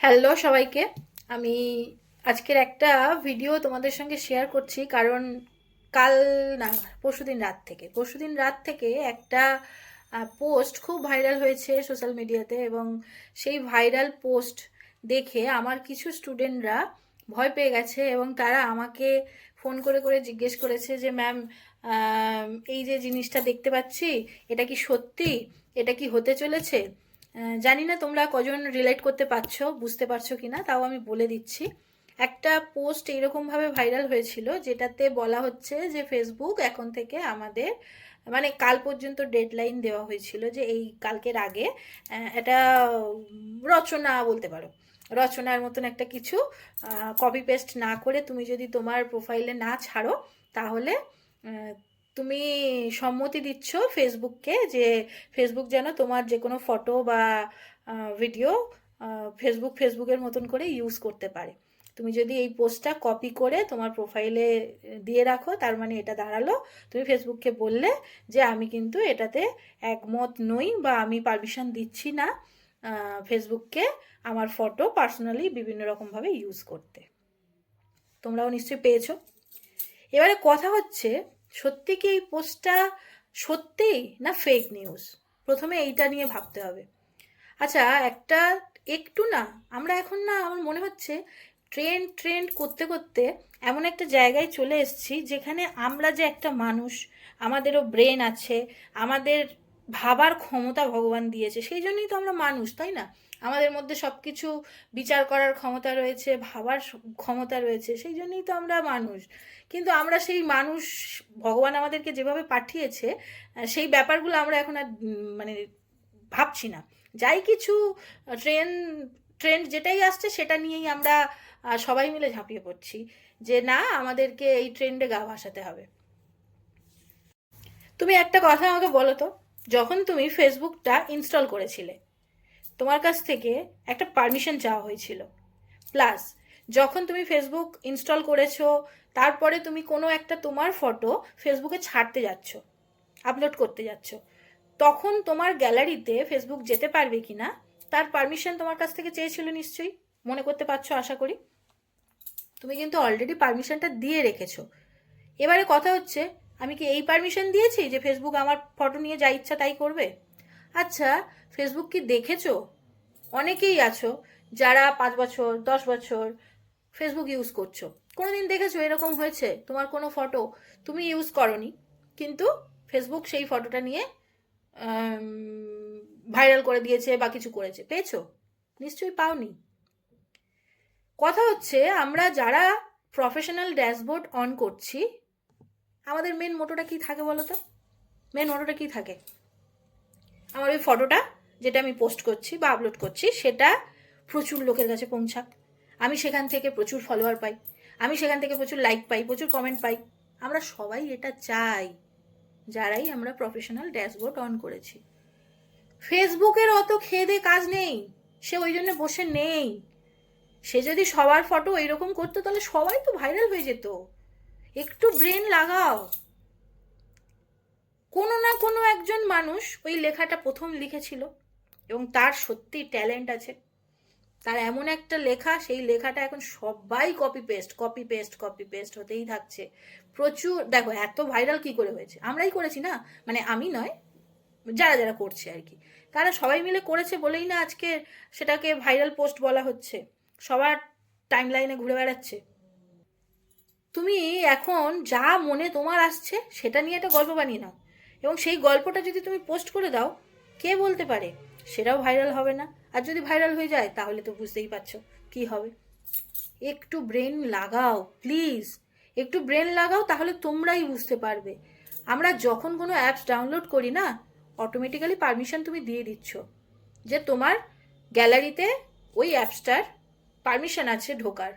Hello সবাইকে। আমি আজকের একটা ভিডিও তোমাদের সঙ্গে শেয়ার করছি, কারণ কাল না, পরশুদিন রাত থেকে। পরশুদিন রাত থেকে একটা পোস্ট খুব ভাইরাল হয়েছে সোশ্যাল মিডিয়াতে এবং সেই ভাইরাল পোস্ট দেখে আমার কিছু স্টুডেন্টরা ভয় পেয়ে গেছে এবং তারা আমাকে ফোন করে করে জিজ্ঞেস করেছে যে ম্যাম এই যে জিনিসটা দেখতে পাচ্ছি, এটা কি সত্যি? এটা কি হতে চলেছে? জানি না তোমরা কজন রিলেট করতে পারছ, বুঝতে পারছ কি না তাও আমি বলে দিচ্ছি। একটা পোস্ট এইরকমভাবে ভাইরাল হয়েছিল, যেটাতে বলা হচ্ছে যে ফেসবুক এখন থেকে আমাদের মানে কাল পর্যন্ত ডেডলাইন দেওয়া হয়েছিল যে এই কালকের আগে এটা রচনা বলতে পারো। রচনার মতন একটা কিছু কপি পেস্ট না করে তুমি যদি তোমার প্রোফাইলে না ছাড়ো, তাহলে তুমি সম্মতি দিচ্ছ ফেসবুককে যে ফেসবুক যেন তোমার যে কোনো ফটো বা ভিডিও ফেসবুক ফেসবুকের মতন করে ইউজ করতে পারে। তুমি যদি এই পোস্টটা কপি করে তোমার প্রোফাইলে দিয়ে রাখো, তার মানে এটা দাঁড়াল, তুমি ফেসবুককে বললে যে আমি কিন্তু এটাতে একমত নই বা আমি পারমিশন দিচ্ছি না ফেসবুককে আমার ফটো পার্সোনালি বিভিন্ন রকমভাবে ইউজ করতে। তোমরাও নিশ্চয়ই পেয়েছ। এবারে কথা হচ্ছে সত্যি কি এই পোস্টটা সত্যি না ফেক নিউজ প্রথমে এইটা নিয়ে ভাবতে হবে। আচ্ছা একটা একটু না, আমরা এখন না আমার মনে হচ্ছে ট্রেন্ড ট্রেন্ড করতে করতে এমন একটা জায়গায় চলে এসেছি যেখানে আমরা যে একটা মানুষ, আমাদেরও ব্রেন আছে, আমাদের ভাবার ক্ষমতা ভগবান দিয়েছে, সেই জন্যই তো আমরা মানুষ, তাই না? আমাদের মধ্যে সব কিছু বিচার করার ক্ষমতা রয়েছে, ভাবার ক্ষমতা রয়েছে, সেই জন্যই তো আমরা মানুষ। কিন্তু আমরা সেই মানুষ, ভগবান আমাদেরকে যেভাবে পাঠিয়েছে সেই ব্যাপারগুলো আমরা এখন আর মানে ভাবছি না। যাই কিছু ট্রেন, ট্রেন্ড যেটাই আসছে সেটা নিয়েই আমরা সবাই মিলে ঝাঁপিয়ে পড়ছি যে না, আমাদেরকে এই ট্রেন্ডে গা ভাসাতে হবে। তুমি একটা কথা আমাকে বলো তো, যখন তুমি ফেসবুকটা ইনস্টল করেছিলে তোমার কাছ থেকে একটা পারমিশন চাওয়া হয়েছিল। প্লাস যখন তুমি ফেসবুক ইনস্টল করেছ, তারপরে তুমি কোনো একটা তোমার ফটো ফেসবুকে ছাড়তে যাচ্ছ আপলোড করতে যাচ্ছ। তখন তোমার গ্যালারিতে ফেসবুক যেতে পারবে কি না তার পারমিশন তোমার কাছ থেকে চেয়েছিল নিশ্চয়ই, মনে করতে পারছ, আশা করি। তুমি কিন্তু অলরেডি পারমিশনটা দিয়ে রেখেছো। এবারে কথা হচ্ছে, আমি কি এই পারমিশন দিয়েছি যে ফেসবুক আমার ফটো নিয়ে যা ইচ্ছা তাই করবে? আচ্ছা ফেসবুক কি দেখেছ? অনেকেই আছো যারা পাঁচ বছর, দশ বছর ফেসবুক ইউজ করছ। কোনোদিন দেখেছ এরকম হয়েছে? তোমার কোনো ফটো তুমি ইউজ করনি, কিন্তু ফেসবুক সেই ফটোটা নিয়ে ভাইরাল করে দিয়েছে বা কিছু করেছে। পেয়েছ? নিশ্চয়ই পাওনি। কথা হচ্ছে, আমরা যারা প্রফেশনাল ড্যাশবোর্ড অন করছি, আমাদের মেন মোটোটা কি থাকে বলো তো? মেন মোটোটা কি থাকে? আমার ওই ফটোটা যেটা আমি পোস্ট করছি বা আপলোড করছি, সেটা প্রচুর লোকের কাছে পৌঁছাক। আমি সেখান থেকে প্রচুর ফলোয়ার পাই। আমি সেখান থেকে প্রচুর লাইক পাই, প্রচুর কমেন্ট পাই। আমরা সবাই এটা চাই, যারাই আমরা প্রফেশনাল ড্যাশবোর্ড অন করেছি। ফেসবুকের অত খেদে কাজ নেই, সে ওই জন্য বসে নেই। সে যদি সবার ফটো এইরকম করতো, তাহলে সবাই তো ভাইরাল হয়ে যেত। একটু ব্রেন লাগাও। কোনো না কোনো একজন মানুষ ওই লেখাটা প্রথম লিখেছিল এবং তার সত্যি ট্যালেন্ট আছে। তার এমন একটা লেখা, সেই লেখাটা এখন সবাই copy paste copy paste copy paste হতেই থাকছে। প্রচুর, দেখো, এত ভাইরাল কি করে হয়েছে? আমরাই করেছি না? মানে আমি নয়, যারা যারা করছে আর কি। তারা সবাই মিলে করেছে বলেই না আজকে সেটাকে ভাইরাল পোস্ট বলা হচ্ছে। সবার টাইম লাইনে ঘুরে বেড়াচ্ছে। তুমি এখন যা মনে তোমার আসছে, সেটা নিয়ে একটা গল্প বানিয়ে নাও। এবং সেই গল্পটা যদি তুমি পোস্ট করে দাও, কে বলতে পারে? সেটাও ভাইরাল হবে না। আর যদি ভাইরাল হয়ে যায়, তাহলে তো বুঝতেই পারছ কি হবে। একটু ব্রেন লাগাও প্লিজ একটু ব্রেন লাগাও, তাহলে তোমরাই বুঝতে পারবে। আমরা যখন কোনো অ্যাপস ডাউনলোড করি না অটোমেটিক্যালি পারমিশন তুমি দিয়ে দিচ্ছ যে তোমার গ্যালারিতে ওই অ্যাপসটার পারমিশন আছে ঢোকার।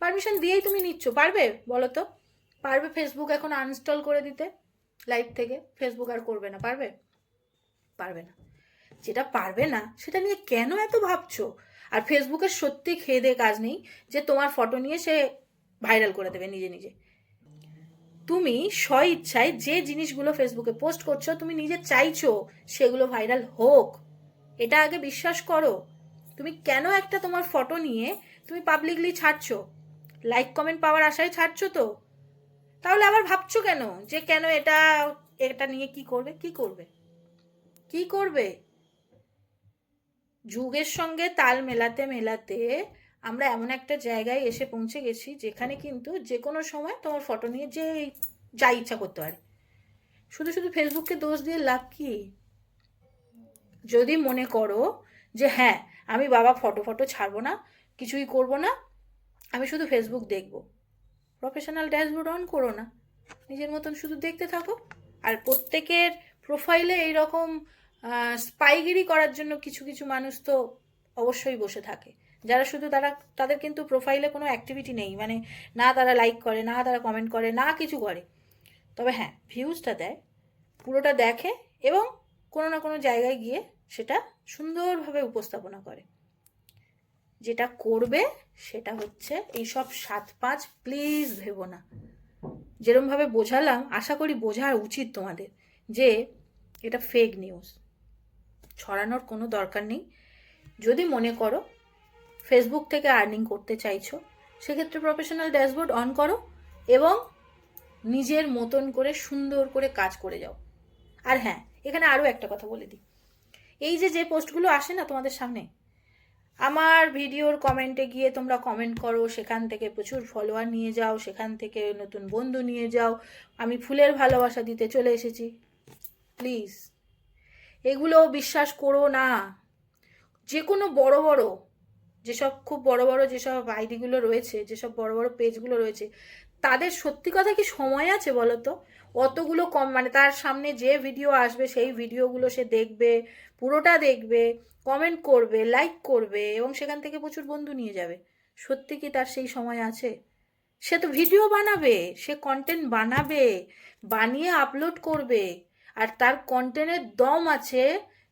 পারমিশন দিয়েই তুমি নিচ্ছ, পারবে বলো তো? পারবে ফেসবুক এখন আনইনস্টল করে দিতে। লাইভ থেকে ফেসবুক আর করবে না, পারবে? পারবে না। যেটা পারবে না, সেটা নিয়ে কেন এত ভাবছ? আর ফেসবুকের সত্যি খেয়ে দিয়ে কাজ নেই যে তোমার ফটো নিয়ে সে ভাইরাল করে দেবে নিজে নিজে। তুমি স্ব ইচ্ছায় যে জিনিসগুলো ফেসবুকে পোস্ট করছ, তুমি নিজে চাইছো সেগুলো ভাইরাল হোক। এটা আগে বিশ্বাস করো। তুমি কেন একটা তোমার ফটো নিয়ে তুমি পাবলিকলি ছাড়ছো? লাইক কমেন্ট পাওয়ার আশায় ছাড়ছো তো? তাহলে আবার ভাবছ কেন? যে কেন এটা এটা নিয়ে কি করবে? কি করবে? কি করবে? যুগের সঙ্গে তাল মেলাতে মেলাতে আমরা এমন একটা জায়গায় এসে পৌঁছে গেছি যেখানে কিন্তু যে কোনো সময় তোমার ফটো নিয়ে যে যা ইচ্ছা করতে পারে। শুধু শুধু ফেসবুককে দোষ দিয়ে লাভ কি? যদি মনে করো যে হ্যাঁ আমি বাবা ফটো ফটো ছাড়বো না, কিছুই করব না, আমি শুধু ফেসবুক দেখব। প্রফেশনাল ড্যাশবোর্ড অন করো না। নিজের মতন শুধু দেখতে থাকো। আর প্রত্যেকের প্রোফাইলে এইরকম স্পাইগিরি করার জন্য কিছু কিছু মানুষ তো অবশ্যই বসে থাকে। যারা শুধু তারা, তাদের কিন্তু প্রোফাইলে কোনো অ্যাক্টিভিটি নেই। মানে না তারা লাইক করে, না তারা কমেন্ট করে, না কিছু করে। তবে হ্যাঁ ভিউজটা দেয়, পুরোটা দেখে এবং কোনো না কোনো জায়গায় গিয়ে সেটা সুন্দরভাবে উপস্থাপনা করে। যেটা করবে সেটা হচ্ছে এইসব সাত পাঁচ প্লিজ ভেবো না। যেরমভাবে বোঝালাম, আশা করি বোঝার উচিত তোমাদের যে এটা ফেক নিউজ ছড়ানোর কোনো দরকার নেই। যদি মনে করো ফেসবুক থেকে আর্নিং করতে চাইছো, সেক্ষেত্রে প্রফেশনাল ড্যাশবোর্ড অন করো এবং নিজের মতন করে সুন্দর করে কাজ করে যাও। আর হ্যাঁ এখানে আরও একটা কথা বলে দিই। এই যে যে পোস্টগুলো আসে না তোমাদের সামনে আমার ভিডিওর কমেন্টে গিয়ে তোমরা কমেন্ট করো, সেখান থেকে প্রচুর ফলোয়ার নিয়ে যাও, সেখান থেকে নতুন বন্ধু নিয়ে যাও। আমি ফুলের ভালোবাসা দিতে চলে এসেছি। প্লিজ এগুলো বিশ্বাস করো না। যে কোনো বড় বড়, যেসব খুব বড় বড় যেসব আইডিগুলো রয়েছে, যেসব বড় বড় পেজগুলো রয়েছে তাদের সত্যি কথা কি সময় আছে বলো তো অতগুলো কম মানে তার সামনে যে ভিডিও আসবে, সেই ভিডিওগুলো সে দেখবে, পুরোটা দেখবে কমেন্ট করবে লাইক করবে এবং সেখান থেকে প্রচুর বন্ধু নিয়ে যাবে। সত্যি কি তার সেই সময় আছে? সে তো ভিডিও বানাবে, সে কন্টেন্ট বানাবে, বানিয়ে আপলোড করবে, আর তার কন্টেন্টের দম আছে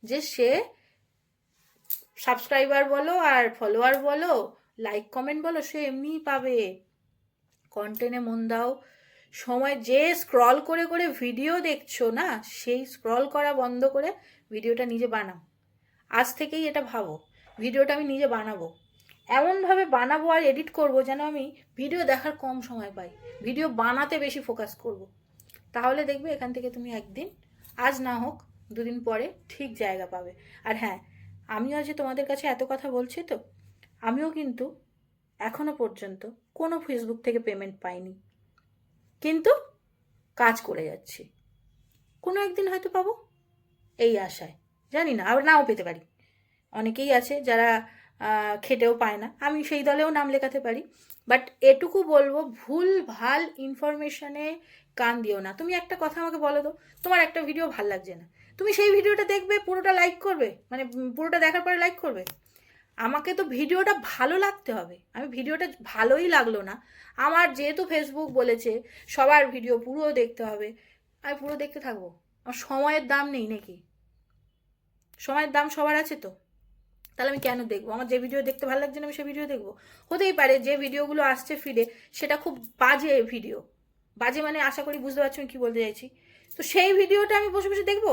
যে সে সাবস্ক্রাইবার বলো আর ফলোয়ার বলো লাইক কমেন্ট বলো, সে এমনিই পাবে। কন্টেন্টে মন দাও। সময় যে স্ক্রল করে করে ভিডিও দেখছ না, সেই স্ক্রল করা বন্ধ করে ভিডিওটা নিজে বানাও। আজ থেকেই এটা ভাবো। ভিডিওটা আমি নিজে বানাবো। এমনভাবে বানাবো আর এডিট করব যেন আমি ভিডিও দেখার কম সময় পাই। ভিডিও বানাতে বেশি ফোকাস করব। তাহলে দেখবে এখান থেকে তুমি একদিন, আজ না হোক, দুদিন পরে ঠিক জায়গা পাবে। আর হ্যাঁ আমিও যে তোমাদের কাছে এত কথা বলছি তো, আমিও কিন্তু এখনও পর্যন্ত কোনো ফেসবুক থেকে পেমেন্ট পাইনি। কিন্তু কাজ করে যাচ্ছি। কোনো একদিন হয়তো পাবো। এই আশায়। জানি না, আবার নাও পেতে পারি। অনেকেই আছে যারা খেটেও পায় না। আমি সেই দলেও নাম লেখাতে পারি। বাট এটুকু বলব, ভুল, ভালো ইনফরমেশনে কান দিও না। তুমি একটা কথা আমাকে বলো তো, তোমার একটা ভিডিও ভালো লাগছে না। তুমি সেই ভিডিওটা দেখবে, পুরোটা লাইক করবে। মানে পুরোটা দেখার পরে লাইক করবে। আমাকে তো ভিডিওটা ভালো লাগতে হবে। আমি ভিডিওটা ভালোই লাগল না। আমার যেহেতু ফেসবুক বলেছে, সবার ভিডিও পুরো দেখতে হবে। আমি পুরো দেখতে থাকব। আমার সময়ের দাম নেই নাকি? সময়ের দাম সবার আছে তো। তাহলে আমি কেন দেখব? আমার যে ভিডিও দেখতে ভালো লাগছে না, আমি সে ভিডিও দেখব। হতেই পারে যে ভিডিওগুলো আসছে ফিডে সেটা খুব বাজে ভিডিও। বাজে মানে আশা করি বুঝতে পারছ আমি কী বলতে চাইছি। তো সেই ভিডিওটা আমি বসে বসে দেখব?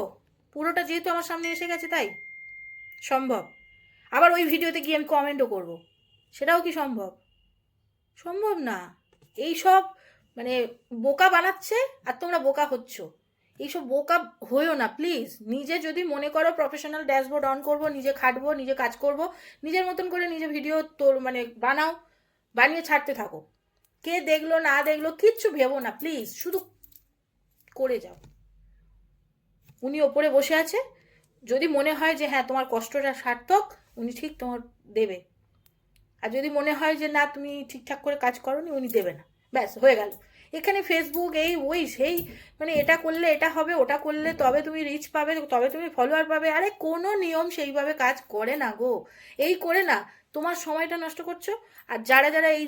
পুরোটা যেহেতু আমার সামনে এসে গেছে তাই? সম্ভব। আবার ওই ভিডিওতে গিয়ে আমি কমেন্টও করব। সেটাও কি সম্ভব? সম্ভব না। এই সব মানে বোকা বানাচ্ছে আর তোমরা বোকা হচ্ছ। এইসব বোকা হইও না প্লিজ নিজে যদি মনে করো প্রফেশনাল ড্যাশবোর্ড অন করব, নিজে খাটবো, নিজে কাজ করব, নিজের মতন করে নিজে ভিডিও তোর মানে বানাও, বানিয়ে ছাড়তে থাকো। কে দেখল, না দেখল, কিচ্ছু ভেবো না প্লিজ শুধু করে যাও। উনি ওপরে বসে আছে। যদি মনে হয় যে হ্যাঁ তোমার কষ্টটা সার্থক উনি ঠিক তোমার দেবে। আর যদি মনে হয় যে না, তুমি ঠিকঠাক করে কাজ করো নি উনি দেবে না। ব্যাস, হয়ে গেল। এখানে ফেসবুক এই, ওই, সেই মানে এটা করলে এটা হবে, ওটা করলে তবে তুমি রিচ পাবে, তবে তুমি ফলোয়ার পাবে। আরে কোনো নিয়ম সেইভাবে কাজ করে না গো। এই করে না, তোমার সময়টা নষ্ট করছ। আর যারা যারা এই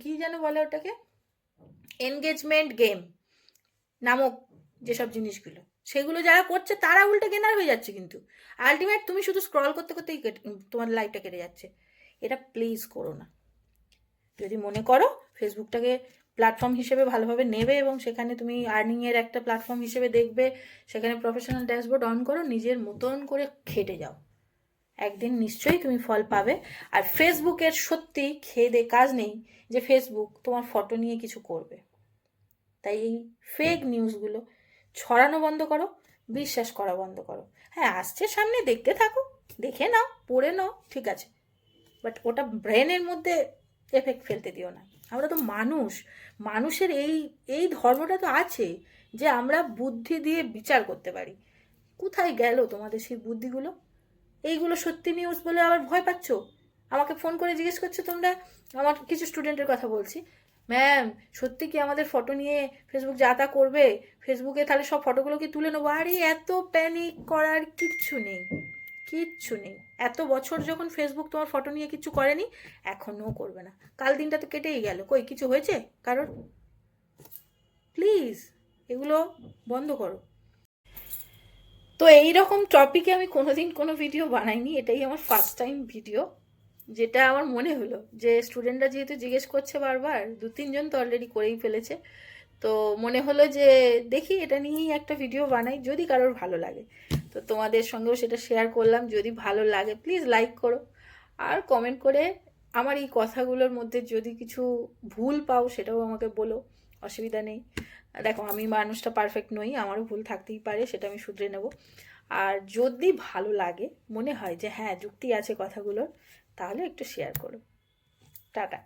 কি যেন বলে ওটাকে? এনগেজমেন্ট গেম নামক যেসব জিনিসগুলো। সেগুলো যারা করছে তারা উল্টে গেনার হয়ে যাচ্ছে কিন্তু। আলটিমেট তুমি শুধু স্ক্রল করতে করতেই তোমার লাইফটা কেটে যাচ্ছে। এটা প্লিজ করো না। যদি মনে করো ফেসবুকটাকে প্ল্যাটফর্ম হিসেবে ভালোভাবে নেবে এবং সেখানে তুমি আর্নিংয়ের একটা প্ল্যাটফর্ম হিসেবে দেখবে, সেখানে প্রফেশনাল ড্যাশবোর্ড অন করো, নিজের মতন করে খেটে যাও। একদিন নিশ্চয়ই তুমি ফল পাবে। আর ফেসবুকের সত্যি খেয়ে কাজ নেই যে ফেসবুক তোমার ফটো নিয়ে কিছু করবে। তাই এই ফেক নিউজগুলো ছড়ানো বন্ধ করো, বিশ্বাস করা বন্ধ করো। হ্যাঁ আসছে সামনে, দেখতে থাকো, দেখে নাও, পড়ে নাও, ঠিক আছে। বাট ওটা ব্রেনের মধ্যে এফেক্ট ফেলতে দিও না। আমরা তো মানুষ, মানুষের এই এই ধর্মটা তো আছে যে আমরা বুদ্ধি দিয়ে বিচার করতে পারি। কোথায় গেল তোমাদের সেই বুদ্ধিগুলো? এইগুলো সত্যি নিউজ বলে আবার ভয় পাচ্ছ? আমাকে ফোন করে জিজ্ঞেস করছ তোমরা? আমার কিছু স্টুডেন্টের কথা বলছি। ম্যাম সত্যি কি আমাদের ফটো নিয়ে ফেসবুক যা তা করবে? ফেসবুকে তাহলে সব ফটোগুলো কি তুলে নেব? আরে, এত প্যানিক করার কিচ্ছু নেই। কিচ্ছু নেই। এত বছর যখন ফেসবুক তোমার ফটো নিয়ে কিছু করেনি এখনও করবে না। কাল দিনটা তো কেটেই গেল। কই, কিছু হয়েছে কারোর? প্লিজ এগুলো বন্ধ করো। তো এই রকম টপিকে আমি কোনোদিন কোনো ভিডিও বানাইনি। এটাই আমার ফার্স্ট টাইম ভিডিও যেটা আমার মনে হলো যে স্টুডেন্টরা যেহেতু জিজ্ঞেস করছে বারবার দু তিনজন তো অলরেডি করেই ফেলেছে। তো মনে হলো যে দেখি এটা নিয়েই একটা ভিডিও বানাই, যদি কারোর ভালো লাগে। তো তোমাদের সঙ্গেও সেটা শেয়ার করলাম, যদি ভালো লাগে প্লিজ লাইক করো। আর কমেন্ট করে আমার এই কথাগুলোর মধ্যে যদি কিছু ভুল পাও সেটাও আমাকে বলো, অসুবিধা নেই। দেখো, আমি মানুষটা পারফেক্ট নই, আমারও ভুল থাকতেই পারে, সেটা আমি শুধরে নেব। আর যদি ভালো লাগে, মনে হয় যে হ্যাঁ যুক্তি আছে কথাগুলোর তাহলে একটু শেয়ার করো। টাটা।